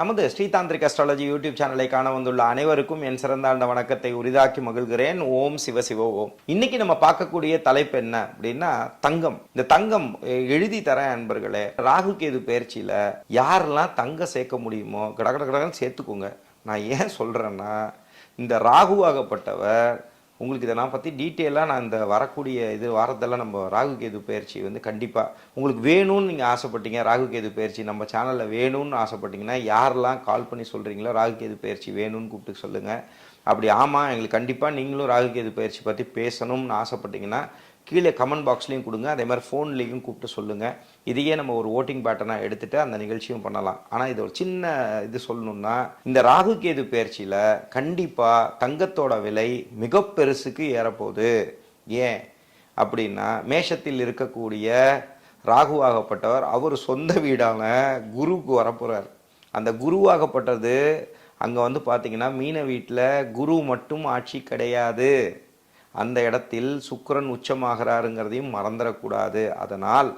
நமது Shri tantric astrology YouTube சேனலை காண வந்துள்ள அனைவருக்கும் என் சிறந்தாண்ட வணக்கத்தை உரிதாக்கி மகிழ்கிறேன். ஓம் சிவ சிவ ஓம் இன்னைக்கு நம்ம பார்க்கக்கூடிய தலைப்பு என்ன அப்படின்னா தங்கம். இந்த தங்கம் எழுதி தரேன் அன்பர்களே ராகு கேது பயிற்சியில யாரெல்லாம் தங்கம் சேர்க்க முடியுமோ கடகட கடகன்னு சேர்த்துக்கோங்க. நான் ஏன் சொல்றேன்னா இந்த ராகுவாகப்பட்டவர் உங்களுக்கு இதெல்லாம் பற்றி டீட்டெயிலாக நான் இந்த வரக்கூடிய இது வாரத்தெல்லாம் நம்ம ராகு கேது பயிற்சி வந்து கண்டிப்பாக உங்களுக்கு வேணும்னு நீங்கள் ஆசைப்பட்டீங்க ராகு கேது பயிற்சி நம்ம சேனலில் வேணும்னு ஆசைப்பட்டீங்கன்னா யாரெல்லாம் கால் பண்ணி சொல்கிறீங்களோ ராகு கேது பயிற்சி வேணும்னு கூப்பிட்டு சொல்லுங்கள் அப்படி ஆமாம் எங்களுக்கு கண்டிப்பாக நீங்களும் ராகு கேது பயிற்சி பற்றி பேசணும்னு ஆசைப்பட்டீங்கன்னா கீழே கமெண்ட் பாக்ஸ்லேயும் கொடுங்க. அதே மாதிரி ஃபோன்லேயும் கூப்பிட்டு சொல்லுங்கள் இதையே நம்ம ஒரு ஓட்டிங் பேட்டர்னாக எடுத்துகிட்டு அந்த நிகழ்ச்சியும் பண்ணலாம். ஆனால் இது ஒரு சின்ன இது சொல்லணும்னா இந்த ராகு கேது பயிற்சியில் கண்டிப்பாக தங்கத்தோட விலை மிக பெருசுக்கு ஏறப்போகுது. ஏன்? அப்படின்னா மேஷத்தில் இருக்கக்கூடிய ராகுவாகப்பட்டவர் அவர் சொந்த வீடான குருவுக்கு வரப்போகிறார் அந்த குருவாகப்பட்டது அங்கே வந்து பார்த்தீங்கன்னா மீன வீட்டில் குரு மட்டும் ஆட்சி கிடையாது. அந்த இடத்தில் சுக்கரன் உச்சமாகிறாருங்கிறதையும் மறந்துடக்கூடாது. அதனால்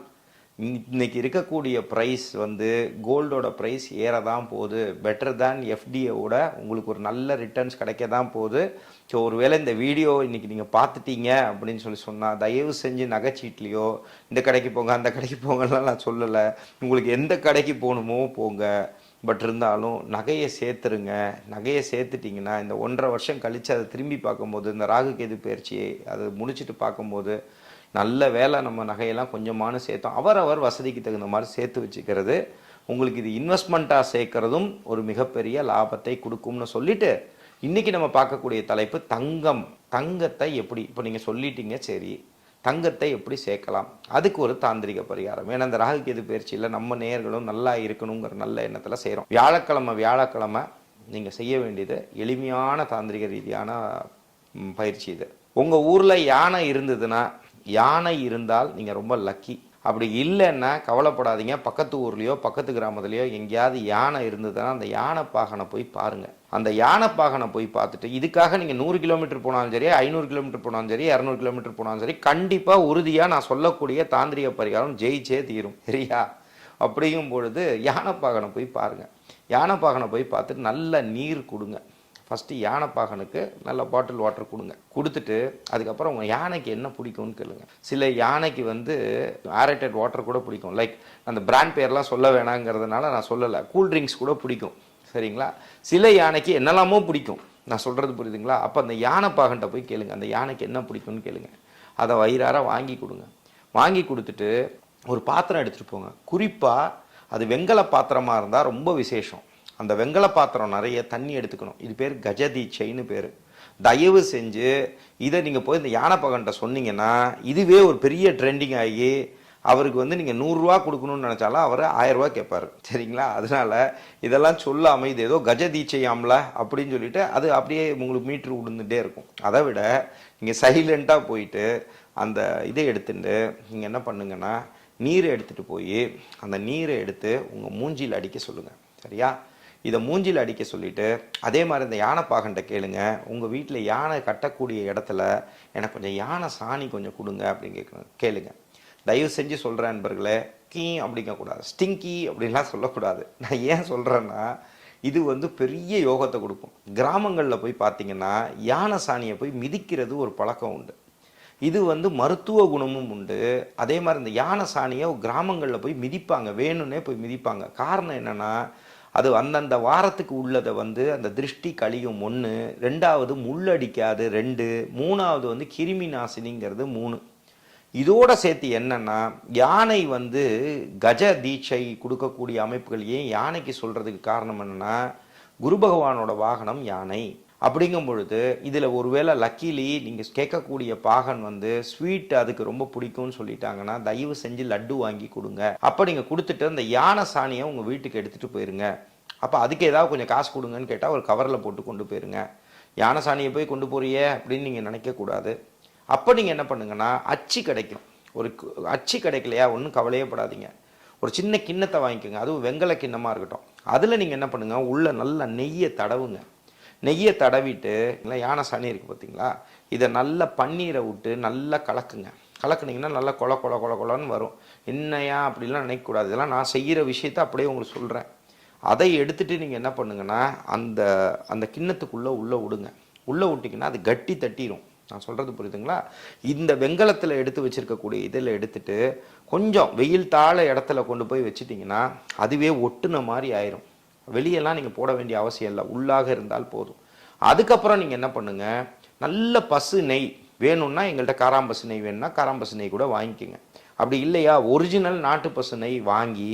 இன்னைக்கு இருக்கக்கூடிய ப்ரைஸ் வந்து கோல்டோட ப்ரைஸ் ஏற தான் போகுது. பெட்டர் தேன் எஃப்டியோட உங்களுக்கு ஒரு நல்ல ரிட்டர்ன்ஸ் கிடைக்க தான் போகுது. ஸோ ஒருவேளை இந்த வீடியோ இன்றைக்கி நீங்கள் பார்த்துட்டீங்க அப்படின்னு சொல்லி சொன்னால் தயவு செஞ்சு நகைச்சீட்லேயோ இந்த கடைக்கு போங்க அந்த கடைக்கு போங்கலாம் நான் சொல்லலை. உங்களுக்கு எந்த கடைக்கு போகணுமோ போங்க. பட் இருந்தாலும் நகையை சேர்த்துருங்க. நகையை சேர்த்துட்டிங்கன்னா இந்த ஒன்றரை வருஷம் கழித்து அதை திரும்பி பார்க்கும்போது இந்த ராகு கேது பயிற்சியை அதை முடிச்சுட்டு பார்க்கும்போது நல்ல வேலை நம்ம நகையெல்லாம் கொஞ்சமான சேர்த்தோம். அவரவர் வசதிக்கு தகுந்த மாதிரி சேர்த்து வச்சுக்கிறது. உங்களுக்கு இது இன்வெஸ்ட்மெண்ட்டாக சேர்க்கறதும் ஒரு மிகப்பெரிய லாபத்தை கொடுக்கும்னு சொல்லிட்டு இன்றைக்கி நம்ம பார்க்கக்கூடிய தலைப்பு தங்கம். தங்கத்தை எப்படி? இப்போ நீங்கள் சொல்லிட்டீங்க சரி. தங்கத்தை எப்படி சேர்க்கலாம்? அதுக்கு ஒரு தாந்திரிக பரிகாரம். ஏன்னா இந்த ராகு கேது பயிற்சியில் நம்ம நேர்களும் நல்லா இருக்கணுங்கிற நல்ல எண்ணத்தில் செய்கிறோம் வியாழக்கிழமை வியாழக்கிழமை நீங்கள் செய்ய வேண்டியது எளிமையான தாந்திரிக ரீதியான பயிற்சி இது. உங்கள் ஊரில் யானை இருந்ததுன்னா யானை இருந்தால் நீங்கள் ரொம்ப லக்கி அப்படி இல்லைன்னா கவலைப்படாதீங்க. பக்கத்து ஊர்லேயோ பக்கத்து கிராமத்துலேயோ எங்கேயாவது யானை இருந்ததுன்னா அந்த யானை பாகனை போய் பாருங்கள் அந்த யானை பாகனை போய் பார்த்துட்டு இதுக்காக நீங்கள் நூறு கிலோமீட்டர் போனாலும் சரி ஐநூறு கிலோமீட்டர் போனாலும் சரி இரநூறு கிலோமீட்டர் போனாலும் சரி கண்டிப்பாக உறுதியாக நான் சொல்லக்கூடிய தாந்திரிக பரிகாரம் ஜெயிச்சே தீரும். சரியா? அப்படிங்கும் பொழுது யானை பாகனை போய் பாருங்கள் யானை பாகனை போய் பார்த்துட்டு நல்ல நீர் கொடுங்க. ஃபஸ்ட்டு யானைப்பாகனுக்கு நல்ல பாட்டில் வாட்டர் கொடுங்க. கொடுத்துட்டு அதுக்கப்புறம் உங்கள் யானைக்கு என்ன பிடிக்கும்னு கேளுங்க. சில யானைக்கு வந்து ஆரேட்டட் வாட்டர் கூட பிடிக்கும். லைக் அந்த பிராண்ட் பேர்லாம் சொல்ல வேணாங்கிறதுனால நான் சொல்லலை. கூல் ட்ரிங்க்ஸ் கூட பிடிக்கும். சரிங்களா? சில யானைக்கு என்னெல்லாமோ பிடிக்கும். நான் சொல்கிறது புரியுதுங்களா? அப்போ அந்த யானைப்பாகன்ட்ட போய் கேளுங்க. அந்த யானைக்கு என்ன பிடிக்கும்னு கேளுங்க. அதை வயிறார வாங்கி கொடுங்க. வாங்கி கொடுத்துட்டு ஒரு பாத்திரம் எடுத்துகிட்டு போங்க. குறிப்பாக அது வெங்கல பாத்திரமாக இருந்தால் ரொம்ப விசேஷம். அந்த வெங்கல பாத்திரம் நிறைய தண்ணி எடுத்துக்கணும். இது பேர் கஜதீச்சைன்னு பேர். தயவு செஞ்சு இதை நீங்கள் போய் இந்த யானைப்பகன்ட்ட சொன்னீங்கன்னா இதுவே ஒரு பெரிய ட்ரெண்டிங் ஆகி அவருக்கு வந்து நீங்கள் நூறுரூவா கொடுக்கணும்னு நினச்சாலும் அவர் ஆயிரரூவா கேட்பாரு. சரிங்களா? அதனால இதெல்லாம் சொல்லாமல் இது ஏதோ கஜதீட்சையாம்ல அப்படின்னு சொல்லிட்டு அது அப்படியே உங்களுக்கு மீட்ரு விழுந்துட்டே இருக்கும். அதை விட நீங்கள் சைலண்ட்டாக போயிட்டு அந்த இதை எடுத்துட்டு நீங்கள் என்ன பண்ணுங்கன்னா நீரை எடுத்துகிட்டு போய் அந்த நீரை எடுத்து உங்கள் மூஞ்சியில் அடிக்க சொல்லுங்கள் சரியா? இதை மூஞ்சில் அடிக்க சொல்லிட்டு அதே மாதிரி இந்த யானை பாகன்ட்ட கேளுங்க. உங்கள் வீட்டில் யானை கட்டக்கூடிய இடத்துல எனக்கு கொஞ்சம் யானை சாணி கொஞ்சம் கொடுங்க அப்படின்னு கேட்கணும் கேளுங்க. தயவு செஞ்சு சொல்கிறேன் நண்பர்களே. கீ அப்படிங்கக்கூடாது. ஸ்டிங்கி அப்படின்லாம் சொல்லக்கூடாது. நான் ஏன் சொல்கிறேன்னா இது வந்து பெரிய யோகத்தை கொடுக்கும். கிராமங்களில் போய் பார்த்தீங்கன்னா யானை சாணியை போய் மிதிக்கிறது ஒரு பழக்கம் உண்டு. இது வந்து மருத்துவ குணமும் உண்டு. அதே மாதிரி இந்த யானை சாணியை கிராமங்களில் போய் மிதிப்பாங்க. வேணும்னே போய் மிதிப்பாங்க. காரணம் என்னென்னா அது அந்தந்த வாரத்துக்கு உள்ளதை வந்து அந்த திருஷ்டி கழியும் ஒன்று ரெண்டாவது முள்ளடிக்காது ரெண்டு மூணாவது வந்து கிருமி நாசினிங்கிறது மூணு. இதோட சேர்த்து என்னன்னா யானை வந்து கஜ தீட்சை கொடுக்கக்கூடிய அமைப்புகள் ஏன் யானைக்கு சொல்றதுக்கு காரணம் என்னன்னா குரு பகவானோட வாகனம் யானை. அப்படிங்கும் பொழுது இதில் ஒருவேளை லக்கிலி நீங்கள் கேட்கக்கூடிய பாகன் வந்து ஸ்வீட் அதுக்கு ரொம்ப பிடிக்கும்னு சொல்லிட்டாங்கன்னா தயவு செஞ்சு லட்டு வாங்கி கொடுங்க. அப்போ நீங்கள் கொடுத்துட்டு அந்த யானை சாணியை உங்கள் வீட்டுக்கு எடுத்துகிட்டு போயிருங்க. அப்போ அதுக்கு ஏதாவது கொஞ்சம் காசு கொடுங்கன்னு கேட்டால் ஒரு கவரில் போட்டு கொண்டு போயிருங்க. யானை சாணியை போய் கொண்டு போறியே அப்படின்னு நீங்கள் நினைக்கக்கூடாது அப்போ நீங்கள் என்ன பண்ணுங்கன்னா அச்சு கிடைக்கும். ஒரு அச்சு கிடைக்கலையா? ஒன்றும் கவலையே படாதீங்க. ஒரு சின்ன கிண்ணத்தை வாங்கிக்கோங்க. அதுவும் வெங்கல கிண்ணமாக இருக்கட்டும். அதில் நீங்கள் என்ன பண்ணுங்க உள்ளே நல்லா நெய்யை தடவுங்க. நெய்யை தடவிட்டு இல்லை யானை சாணி இருக்குது பார்த்தீங்களா இதை நல்லா பன்னீரை விட்டு நல்லா கலக்குங்க. கலக்குனீங்கன்னா நல்லா கொல கொல கொல கொலன்னு வரும். என்னையா அப்படிலாம் நினைக்கக்கூடாது. இதெல்லாம் நான் செய்கிற விஷயத்த அப்படியே உங்களுக்கு சொல்கிறேன் அதை எடுத்துட்டு நீங்கள் என்ன பண்ணுங்கன்னா அந்த அந்த கிண்ணத்துக்குள்ளே உள்ளே விடுங்க. உள்ளே விட்டிங்கன்னா அது கட்டி தட்டிடும் நான் சொல்கிறது புரியுதுங்களா? இந்த வெங்கலத்தில் எடுத்து வச்சுருக்கக்கூடிய இதில் எடுத்துட்டு கொஞ்சம் வெயில் தாழ இடத்துல கொண்டு போய் வச்சுட்டிங்கன்னா அதுவே ஒட்டுன மாதிரி ஆயிரும். வெளியெல்லாம் நீங்கள் போட வேண்டிய அவசியம் இல்லை. உள்ளாக இருந்தால் போதும். அதுக்கப்புறம் நீங்கள் என்ன பண்ணுங்கள் நல்ல பசு நெய் வேணும்னா எங்கள்கிட்ட காராம்பசு நெய் வேணும்னா காராம்பசு நெய் கூட வாங்கிக்கோங்க. அப்படி இல்லையா ஒரிஜினல் நாட்டு பசு நெய் வாங்கி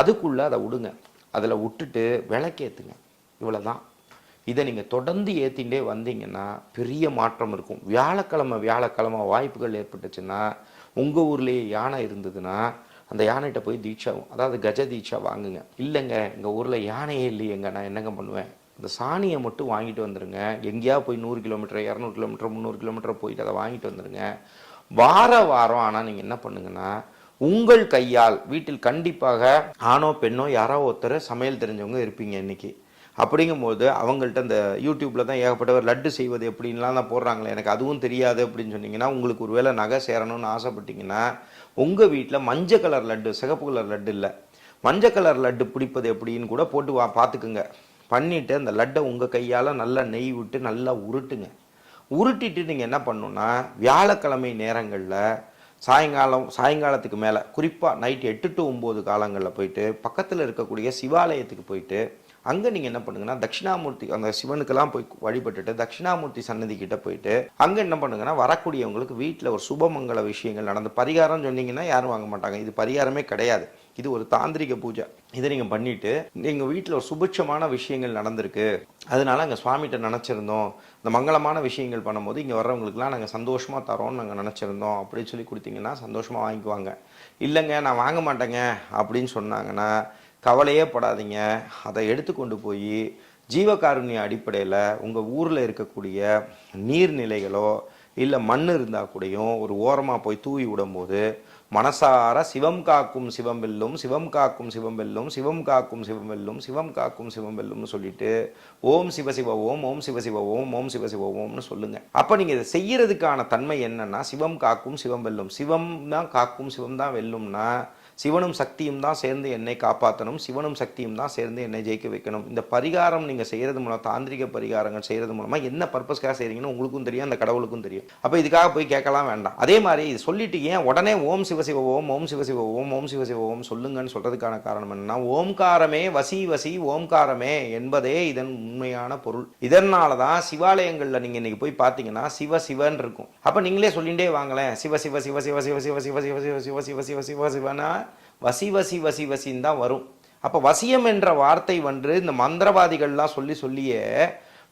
அதுக்குள்ளே அதை விடுங்க அதில் விட்டுட்டு விளக்கேற்றுங்க இவ்வளவுதான். இதை நீங்கள் தொடர்ந்து ஏற்றிகிட்டே வந்தீங்கன்னா பெரிய மாற்றம் இருக்கும். வியாழக்கிழமை வியாழக்கிழமை வாய்ப்புகள் ஏற்பட்டுச்சுன்னா உங்கள் ஊர்லேயே யானை இருந்ததுன்னா அந்த யானைகிட்ட போய் தீட்சா அதாவது கஜ தீட்சா வாங்குங்க. இல்லைங்க எங்கள் ஊரில் யானையே இல்லையேங்க நான் என்னங்க பண்ணுவேன்? இந்த சாணியை மட்டும் வாங்கிட்டு வந்துடுங்க எங்கேயா போய் நூறு கிலோமீட்டர் இரநூறு கிலோமீட்டர் முந்நூறு கிலோமீட்டர் போயிட்டு அதை வாங்கிட்டு வந்துடுங்க வார வாரம் ஆனால் நீங்கள் என்ன பண்ணுங்கன்னா உங்கள் கையால் வீட்டில் கண்டிப்பாக ஆணோ பெண்ணோ யாரோ ஒருத்தர் சமையல் தெரிஞ்சவங்க இருப்பீங்க இன்னைக்கு. அப்படிங்கும்போது அவங்கள்ட்ட இந்த யூடியூப்ல தான் ஏகப்பட்டவர் லட்டு செய்வது எப்படின்லாம் தான் போடுறாங்களே எனக்கு அதுவும் தெரியாது அப்படின்னு சொன்னீங்கன்னா உங்களுக்கு ஒரு வேளை நகை சேரணும்னு ஆசைப்பட்டீங்கன்னா உங்கள் வீட்டில் மஞ்சள் கலர் லட்டு சிகப்பு கலர் லட்டு இல்லை. மஞ்சள் கலர் லட்டு பிடிப்பது எப்படின்னு கூட போட்டு வா பார்த்துக்குங்க. பண்ணிவிட்டு அந்த லட்டை உங்கள் கையால் நல்லா நெய் விட்டு நல்லா உருட்டுங்க. உருட்டிட்டு நீங்கள் என்ன பண்ணணும்னா வியாழக்கிழமை நேரங்களில் சாயங்காலம் சாயங்காலத்துக்கு மேலே குறிப்பாக நைட் எட்டு டு ஒம்பது காலங்களில் போயிட்டு பக்கத்தில் இருக்கக்கூடிய சிவாலயத்துக்கு போயிட்டு அங்கே நீங்கள் என்ன பண்ணுங்கன்னா தட்சிணாமூர்த்தி அந்த சிவனுக்கெல்லாம் போய் வழிபட்டுட்டு தட்சிணாமூர்த்தி சன்னதி கிட்ட போயிட்டு அங்கே என்ன பண்ணுங்கன்னா வரக்கூடியவங்களுக்கு வீட்டில் ஒரு சுபமங்கல விஷயங்கள் நடந்து பரிகாரம் சொன்னீங்கன்னா யாரும் வாங்க மாட்டாங்க. இது பரிகாரமே கிடையாது. இது ஒரு தாந்திரிக பூஜை. இதை நீங்கள் பண்ணிட்டு எங்கள் வீட்டில் ஒரு சுபிட்சமான விஷயங்கள் நடந்திருக்கு. அதனால அங்கே சுவாமிகிட்ட நினச்சிருந்தோம். இந்த மங்களமான விஷயங்கள் பண்ணும்போது இங்கே வர்றவங்களுக்குலாம் நாங்கள் சந்தோஷமாக தரோம்னு நாங்கள் நினச்சிருந்தோம். அப்படின்னு சொல்லி கொடுத்தீங்கன்னா சந்தோஷமாக வாங்கிக்குவாங்க. இல்லைங்க நான் வாங்க மாட்டேங்க அப்படின்னு சொன்னாங்கன்னா கவலையே படாதீங்க. அதை எடுத்துக்கொண்டு போய் ஜீவகாருண்ய அடிப்படையில் உங்கள் ஊரில் இருக்கக்கூடிய நீர்நிலைகளோ இல்லை மண் இருந்தால் கூடயும் ஒரு ஓரமாக போய் தூவி விடும்போது மனசார சிவம் காக்கும் சிவம் வெல்லும் சிவம் காக்கும் சிவம் வெல்லும் சிவம் காக்கும் சிவம் வெல்லும் சிவம் காக்கும் சிவம் வெல்லும்னு சொல்லிட்டு ஓம் சிவசிவ ஓம் ஓம் சிவசிவ ஓம் ஓம் சிவசிவ ஓம்னு சொல்லுங்க. அப்போ நீங்கள் இதை செய்யறதுக்கான தன்மை என்னன்னா சிவம் காக்கும் சிவம் வெல்லும். சிவம் தான் காக்கும் சிவம் தான் வெல்லும்னா சிவனும் சக்தியும் தான் சேர்ந்து என்னை காப்பாற்றணும் சிவனும் சக்தியும் தான் சேர்ந்து என்னை ஜெயிக்க வைக்கணும் இந்த பரிகாரம் நீங்கள் செய்கிறது மூலம் தாந்திரிக பரிகாரங்கள் செய்கிறது மூலமாக என்ன பர்பஸ்க்காக செய்கிறீங்கன்னு உங்களுக்கும் தெரியும் அந்த கடவுளுக்கும் தெரியும் அப்போ இதுக்காக போய் கேட்கலாம் வேண்டாம் அதே மாதிரி இது சொல்லிட்டு ஏன் உடனே ஓம் சிவசிவ ஓம் ஓம் சிவசிவ ஓம் ஓம் சிவசிவ ஓம் சொல்லுங்கன்னு சொல்கிறதுக்கான காரணம் என்னன்னா ஓம்காரமே வசி வசி ஓம்காரமே என்பதே இதன் உண்மையான பொருள் இதனால தான் சிவாலயங்களில் நீங்கள் இன்றைக்கி போய் பார்த்தீங்கன்னா சிவ சிவன் இருக்கும் அப்போ நீங்களே சொல்லிகிட்டே வாங்களேன் சிவ சிவ சிவ சிவ சிவ சிவ சிவ சிவ சிவ சிவ சிவ சிவ சிவ சிவனா வசி வசி வசி வசின்னு தான் வரும். அப்போ வசியம் என்ற வார்த்தை வந்து இந்த மந்திரவாதிகள்லாம் சொல்லி சொல்லியே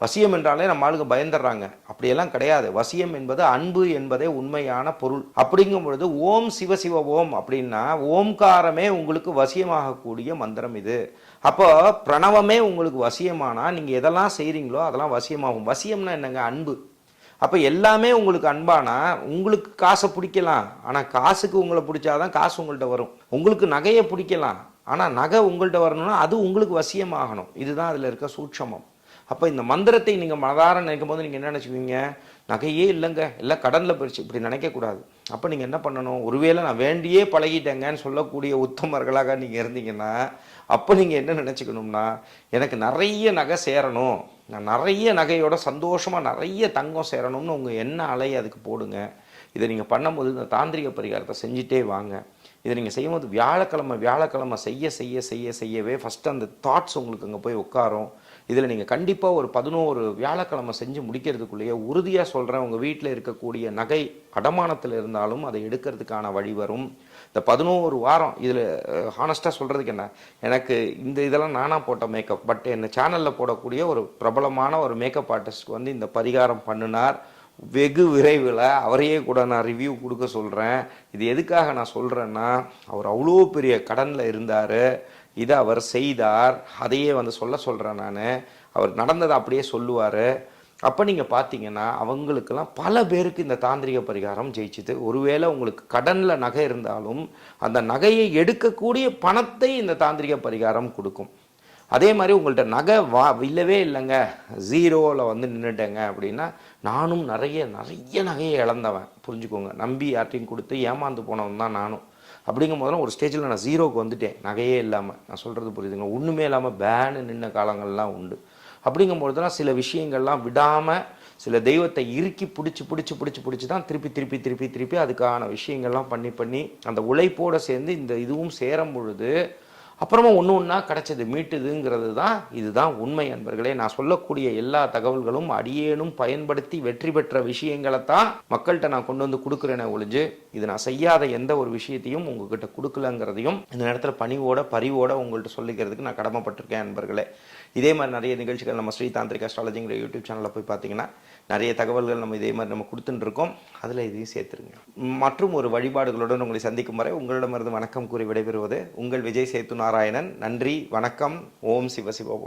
வசியம் என்றாலே நம்ம ஆளுங்க பயந்துடுறாங்க. அப்படியெல்லாம் கிடையாது. வசியம் என்பது அன்பு என்பதே உண்மையான பொருள். அப்படிங்கும் பொழுது ஓம் சிவ சிவ ஓம் அப்படின்னா ஓம்காரமே உங்களுக்கு வசியமாகக்கூடிய மந்திரம் இது. அப்போ பிரணவமே உங்களுக்கு வசியமானா நீங்கள் எதெல்லாம் செய்கிறீங்களோ அதெல்லாம் வசியமாகும். வசியம்னா என்னங்க? அன்பு. அப்போ எல்லாமே உங்களுக்கு அன்பானா? உங்களுக்கு காசை பிடிக்கலாம். ஆனால் காசுக்கு உங்களை பிடிச்சாதான் காசு உங்கள்கிட்ட வரும். உங்களுக்கு நகையை பிடிக்கலாம். ஆனால் நகை உங்கள்கிட்ட வரணும்னா அது உங்களுக்கு வசியமாகணும். இதுதான் அதில் இருக்க சூட்சமம். அப்போ இந்த மந்திரத்தை நீங்கள் மனதார நினைக்கும் போது நீங்கள் என்ன நினச்சிக்குவீங்க? நகையே இல்லைங்க. எல்லாம் கடனில் போயிடுச்சு இப்படி நினைக்கக்கூடாது. அப்போ நீங்கள் என்ன பண்ணணும்? ஒருவேளை நான் வேண்டியே பழகிட்டேங்கன்னு சொல்லக்கூடிய உத்தமர்களாக நீங்கள் இருந்தீங்கன்னா அப்போ நீங்கள் என்ன நினச்சிக்கணும்னா எனக்கு நிறைய நகை சேரணும். நான் நிறைய நகையோட சந்தோஷமாக நிறைய தங்கம் சேரணும்னு உங்கள் என்ன அலை அதுக்கு போடுங்க. இதை நீங்கள் பண்ணும்போது இந்த தாந்திரிக பரிகாரத்தை செஞ்சுட்டே வாங்க. இதை நீங்கள் செய்யும்போது வியாழக்கிழமை வியாழக்கிழமை செய்ய செய்ய செய்ய செய்யவே ஃபஸ்ட்டு அந்த தாட்ஸ் உங்களுக்கு அங்கே போய் உட்காரும். இதில் நீங்கள் கண்டிப்பாக ஒரு பதினோரு வியாழக்கிழமை செஞ்சு முடிக்கிறதுக்குள்ளேயே உறுதியாக சொல்கிறேன் உங்கள் வீட்டில் இருக்கக்கூடிய நகை அடமானத்தில் இருந்தாலும் அதை எடுக்கிறதுக்கான வழி வரும். இந்த பதினோரு வாரம் இதில் ஹானஸ்ட்டாக சொல்கிறதுக்கு என்ன? எனக்கு இந்த இதெல்லாம் நானாக போட்ட மேக்கப் பட் என்ன சேனலில் போடக்கூடிய ஒரு பிரபலமான ஒரு மேக்கப் ஆர்டிஸ்ட்க்கு வந்து இந்த பரிகாரம் பண்ணினார். வெகு விரைவில் அவரையே கூட நான் ரிவ்யூ கொடுக்க சொல்கிறேன் இது எதுக்காக நான் சொல்கிறேன்னா அவர் அவ்வளோ பெரிய கடனில் இருந்தார். இதை அவர் செய்தார். அதையே வந்து சொல்ல சொல்கிறேன் நான். அவர் நடந்ததை அப்படியே சொல்லுவார். அப்போ நீங்கள் பார்த்தீங்கன்னா அவங்களுக்கெல்லாம் பல பேருக்கு இந்த தாந்திரிக பரிகாரம் ஜெயிச்சுது. ஒருவேளை உங்களுக்கு கடனில் நகை இருந்தாலும் அந்த நகையை எடுக்கக்கூடிய பணத்தை இந்த தாந்திரிக பரிகாரம் கொடுக்கும். அதே மாதிரி உங்கள்கிட்ட நகை வா இல்லவே இல்லைங்க. ஜீரோவில் வந்து நின்றுட்டேங்க அப்படின்னா நானும் நிறைய நிறைய நகையை இழந்தவன். புரிஞ்சுக்கோங்க. நம்பி யார்ட்டையும் கொடுத்து ஏமாந்து போனவன் தான் நானும். அப்படிங்கும் போதெல்லாம் ஒரு ஸ்டேஜில் நான் ஜீரோவுக்கு வந்துட்டேன். நகையே இல்லாமல் நான் சொல்கிறது புரியுதுங்க ஒன்றுமே இல்லாமல் பேனு நின்ன காலங்கள்லாம் உண்டு. அப்படிங்கும்பொழுதுலாம் சில விஷயங்கள்லாம் விடாமல் சில தெய்வத்தை இறுக்கி பிடிச்சி பிடிச்சி பிடிச்சி பிடிச்சி தான் திருப்பி திருப்பி திருப்பி திருப்பி அதுக்கான விஷயங்கள்லாம் பண்ணி பண்ணி அந்த உழைப்போடு சேர்ந்து இந்த இதுவும் சேரும் பொழுது அப்புறமா ஒன்று ஒன்றா கிடச்சது மீட்டுதுங்கிறது தான் இதுதான் உண்மை அன்பர்களே. நான் சொல்லக்கூடிய எல்லா தகவல்களும் அடியேனும் பயன்படுத்தி வெற்றி பெற்ற விஷயங்களை தான் மக்கள்கிட்ட நான் கொண்டு வந்து கொடுக்குறேனே ஒழிஞ்சு இது நான் செய்யாத எந்த ஒரு விஷயத்தையும் உங்ககிட்ட கொடுக்கலங்கிறதையும் இந்த நேரத்தில் பணிவோட பரிவோட உங்கள்கிட்ட சொல்லிக்கிறதுக்கு நான் கடமைப்பட்டிருக்கேன் அன்பர்களே. இதே மாதிரி நிறைய நிகழ்ச்சிகள் நம்ம ஸ்ரீதாந்திரிக் அஸ்ட்ராலஜிங்கிற யூடியூப் சேனலில் போய் பார்த்தீங்கன்னா நிறைய தகவல்கள் நம்ம இதே மாதிரி நம்ம கொடுத்துட்டுருக்கோம் அதில் இதையும் சேர்த்துருங்க. மற்றும் ஒரு வழிபாடுகளுடன் உங்களை சந்திக்கும் வரை உங்களிடமிருந்து வணக்கம் கூறி விடைபெறுவது உங்கள் விஜய் சேத்துனார். நாராயணன். நன்றி வணக்கம். ஓம் சிவசிவோம்